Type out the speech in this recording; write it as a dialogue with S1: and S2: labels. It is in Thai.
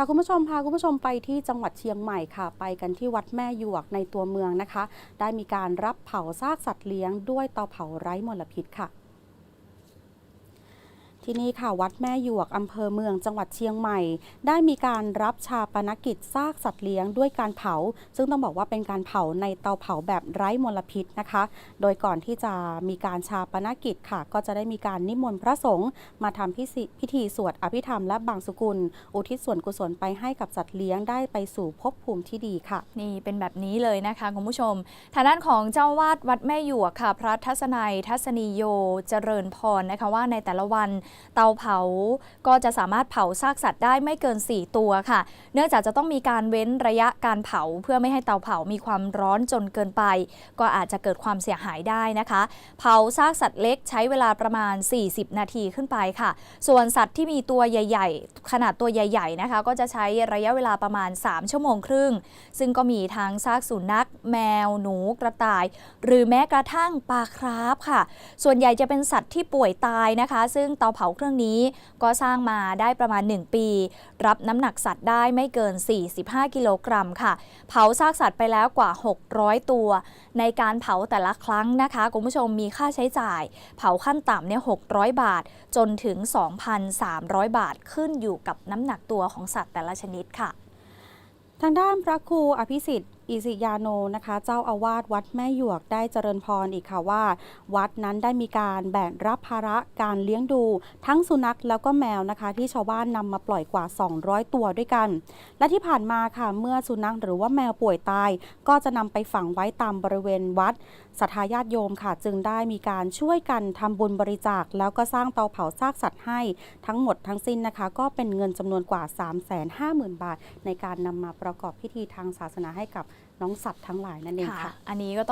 S1: ค่ะคุณผู้ชมพาคุณผู้ชมไปที่จังหวัดเชียงใหม่ค่ะ ไปกันที่วัดแม่หยวกในตัวเมืองนะคะ ได้มีการรับเผาซากสัตว์เลี้ยงด้วยเตาเผาไร้มลพิษค่ะ ที่นี่ค่ะวัดแม่หยวกอำเภอเมืองจังหวัดเชียงใหม่ ได้มีการรับชาปนกิจซากสัตว์เลี้ยงด้วยการเผา ซึ่งต้องบอกว่าเป็นการเผาในเตาเผาแบบไร้มลพิษนะคะ โดยก่อนที่จะมีการชาปนกิจค่ะ ก็จะได้มีการนิมนต์พระสงฆ์มาทำพิธีพิธีสวดอภิธรรมและบางสุกุล อุทิศส่วนกุศลไปให้กับสัตว์เลี้ยงได้ไปสู่ภพภูมิที่ดีค่ะ
S2: นี่เป็นแบบนี้เลยนะคะคุณผู้ชมทางด้านของเจ้าวาดวัดแม่หยวกค่ะ พระทัศนัยทัศนีโยเจริญพรนะคะว่าในแต่ละวันเตาเผาก็จะสามารถเผาซากสัตว์ได้ไม่เกิน 4 ตัวค่ะ เนื่องจากจะต้องมีการเว้นระยะการเผาเพื่อไม่ให้เตาเผามีความร้อนจนเกินไป ก็อาจจะเกิดความเสียหายได้นะคะ เผาซากสัตว์เล็กใช้เวลาประมาณ 40 นาทีขึ้นไปค่ะ ส่วนสัตว์ที่มีตัวใหญ่ ๆ ขนาดตัวใหญ่ ๆนะคะ ก็จะใช้ระยะเวลาประมาณ 3 ชั่วโมงครึ่ง ซึ่งก็มีทั้งซากสุนัข แมว หนู กระต่าย หรือแม้กระทั่งปลาคราฟค่ะ ส่วนใหญ่จะเป็นสัตว์ที่ป่วยตายนะคะ ซึ่งเตาเผาเครื่องนี้ ก็สร้างมาได้ประมาณ 1 ปี รับน้ำหนักสัตว์ได้ไม่เกิน 45 กิโลกรัมค่ะ เผาซากสัตว์ไปแล้วกว่า 600 ตัว ในการเผาแต่ละครั้งนะคะคุณผู้ชมมีค่าใช้จ่าย เผาขั้นต่ำเนี่ย600 บาท จนถึง 2,300 บาทขึ้นอยู่กับน้ำหนักตัวของสัตว์แต่ละชนิดค่ะ
S1: ทางด้านพระครูอภิสิทธิ์ อิสิยาโนนะคะ เจ้าอาวาสวัดแม่หยวกได้เจริญพรอีกค่ะว่า วัดนั้นได้มีการแบ่งรับภาระการเลี้ยงดู ทั้งสุนัขแล้วก็แมวนะคะ ที่ชาวบ้านนำมาปล่อยกว่า 200 ตัวด้วยกัน และที่ผ่านมาค่ะเมื่อสุนัขหรือว่าแมวป่วยตาย ก็จะนำไปฝังไว้ตามบริเวณวัดศรัทธาญาติโยมค่ะ จึงได้มีการช่วยกันทำบุญบริจาค แล้วก็สร้างเตาเผาซากสัตว์ให้ ทั้งหมดทั้งสิ้นนะคะ ก็เป็นเงินจำนวนกว่า 350,000 บาท ในการนำมาประกอบพิธีทางศาสนาให้กับน้องสัตว์ทั้งหลายนั่นเองค่ะ
S2: อันนี้ก็ต้อง